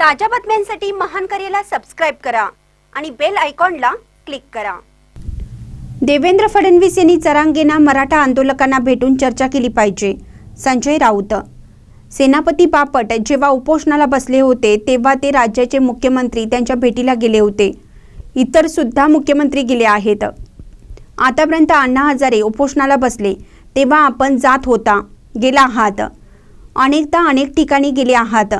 ताज्या बातम्यांसाठी महान करेला सबस्क्राईब करा आणि बेल आयकॉनला क्लिक करा. देवेंद्र फडणवीस यांनी चरांगेना मराठा आंदोलकांना भेटून चर्चा केली पाहिजे. संजय राऊत. सेनापती बापट जेव्हा उपोषणाला बसले होते तेव्हा ते राज्याचे मुख्यमंत्री त्यांच्या भेटीला गेले होते. इतर सुद्धा मुख्यमंत्री गेले आहेत. आतापर्यंत अण्णा हजारे उपोषणाला बसले तेव्हा आपण जात होता गेला आहात. अनेकदा अनेक ठिकाणी गेले आहात.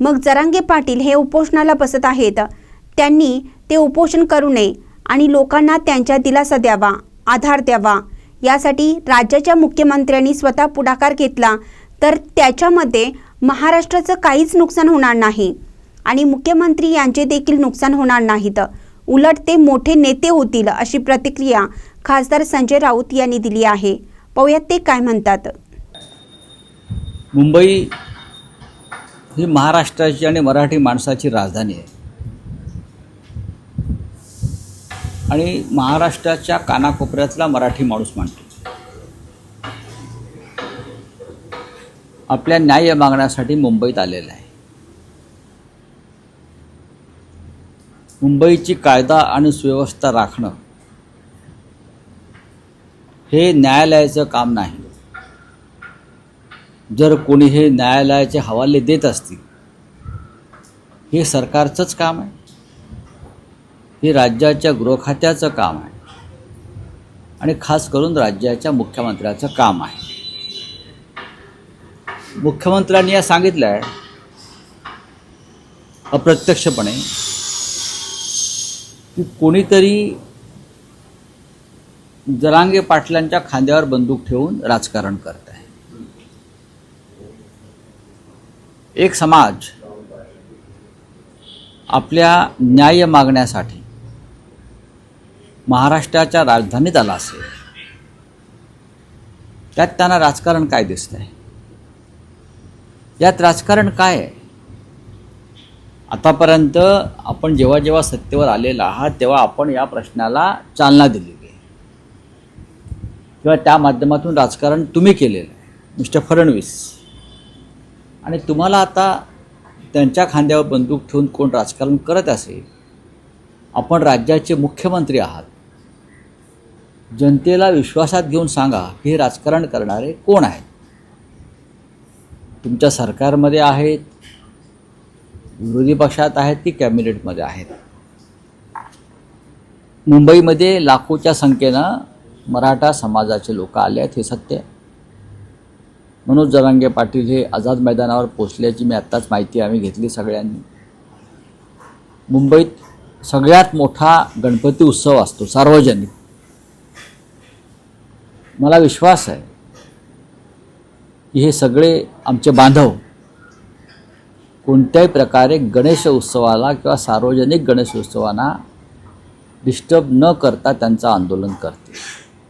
मग जरांगे पाटील हे उपोषणाला बसत आहेत. त्यांनी ते उपोषण करू नये आणि लोकांना त्यांच्या दिलासा द्यावा आधार द्यावा. यासाठी राज्याच्या मुख्यमंत्र्यांनी स्वतः पुढाकार घेतला तर त्याच्यामध्ये महाराष्ट्राचं काहीच नुकसान होणार नाही. आणि मुख्यमंत्री यांचे देखील नुकसान होणार नाहीत. उलट ते मोठे नेते होतील अशी प्रतिक्रिया खासदार संजय राऊत यांनी दिली आहे. पाहुयात ते काय म्हणतात. मुंबई ही महाराष्ट्राची आणि मराठी माणसाची राजधानी आहे. आणि महाराष्ट्राच्या कानाकोपऱ्यातला मराठी माणूस मानतो. आपल्या न्याय मागण्यासाठी मुंबईत आलेला आहे. मुंबईची कायदा आणि सुव्यवस्था राखणं हे न्यायालयाचं काम नाही. जर कोणी हे न्यायालयाचे हवाले देत असतील हे सरकारचंच काम आहे. हे राज्याच्या गृहखात्याचं काम आहे. आणि खास करून राज्याच्या मुख्यमंत्र्याचं काम आहे. मुख्यमंत्र्यांनी या सांगितलं आहे अप्रत्यक्षपणे की कोणीतरी जरांगे पाटलांच्या खांद्यावर बंदूक ठेवून राजकारण करत आहे एक समाज आपल्या न्याय मागण्यासाठी महाराष्ट्राच्या राजधानीत आला असेल. त्यात त्यांना राजकारण काय दिसतंय? यात राजकारण काय आहे? आतापर्यंत आपण जेव्हा जेव्हा सत्तेवर आलेला आहात तेव्हा आपण या प्रश्नाला चालना दिलेली आहे. किंवा त्या माध्यमातून राजकारण तुम्ही केलेलं आहे. मिस्टर फडणवीस आणि तुम्हाला आता त्यांच्या खांद्यावर बंदूक ठेवून कोण राजकारण करत असेल आपण राज्याचे मुख्यमंत्री आहात. जनतेला विश्वासात घेऊन सांगा की हे राजकारण करणारे कोण आहेत? तुमच्या सरकारमध्ये आहेत विरोधी पक्षात आहेत की कॅबिनेटमध्ये आहेत? मुंबईमध्ये लाखोच्या संख्येनं मराठा समाजाचे लोक आले आहेत हे सत्य आहे. मनोज जरांगे पाटील हे आझाद मैदानावर पोचल्याची मी आत्ताच माहिती आम्ही घेतली सगळ्यांनी. मुंबईत सगळ्यात मोठा गणपती उत्सव असतो सार्वजनिक. मला विश्वास आहे की हे सगळे आमचे बांधव कोणत्याही प्रकारे गणेश उत्सवाला किंवा सार्वजनिक गणेश उत्सवांना डिस्टर्ब न करता त्यांचं आंदोलन करते